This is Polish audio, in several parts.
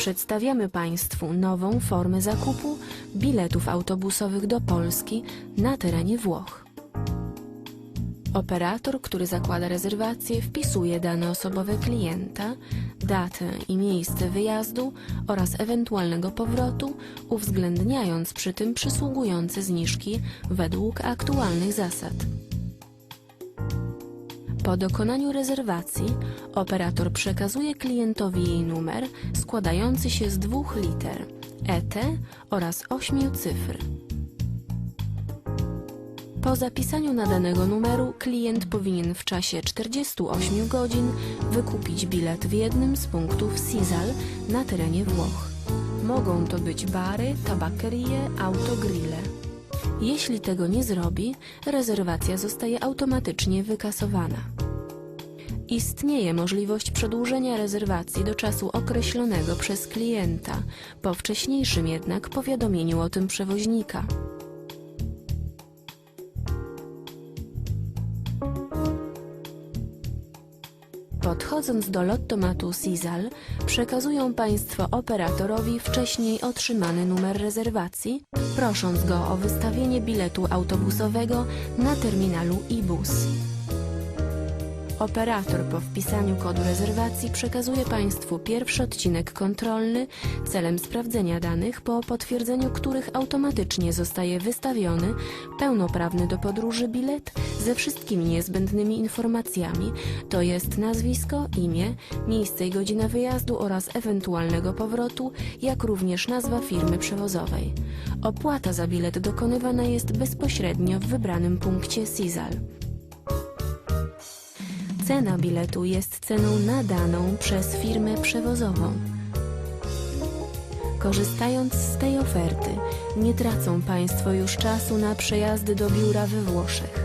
Przedstawiamy Państwu nową formę zakupu biletów autobusowych do Polski na terenie Włoch. Operator, który zakłada rezerwację, wpisuje dane osobowe klienta, datę i miejsce wyjazdu oraz ewentualnego powrotu, uwzględniając przy tym przysługujące zniżki według aktualnych zasad. Po dokonaniu rezerwacji operator przekazuje klientowi jej numer składający się z dwóch liter ET oraz ośmiu cyfr. Po zapisaniu nadanego numeru klient powinien w czasie 48 godzin wykupić bilet w jednym z punktów Sisal na terenie Włoch. Mogą to być bary, tabakerie, autogrille. Jeśli tego nie zrobi, rezerwacja zostaje automatycznie wykasowana. Istnieje możliwość przedłużenia rezerwacji do czasu określonego przez klienta, po wcześniejszym jednak powiadomieniu o tym przewoźnika. Podchodząc do lottomatu Sisal, przekazują Państwo operatorowi wcześniej otrzymany numer rezerwacji, prosząc go o wystawienie biletu autobusowego na terminalu iBus. Operator po wpisaniu kodu rezerwacji przekazuje Państwu pierwszy odcinek kontrolny celem sprawdzenia danych, po potwierdzeniu których automatycznie zostaje wystawiony pełnoprawny do podróży bilet ze wszystkimi niezbędnymi informacjami, to jest nazwisko, imię, miejsce i godzina wyjazdu oraz ewentualnego powrotu, jak również nazwa firmy przewozowej. Opłata za bilet dokonywana jest bezpośrednio w wybranym punkcie Sisal. Cena biletu jest ceną nadaną przez firmę przewozową. Korzystając z tej oferty, nie tracą Państwo już czasu na przejazdy do biura we Włoszech.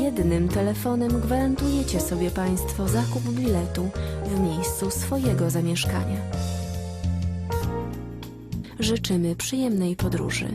Jednym telefonem gwarantujecie sobie Państwo zakup biletu w miejscu swojego zamieszkania. Życzymy przyjemnej podróży.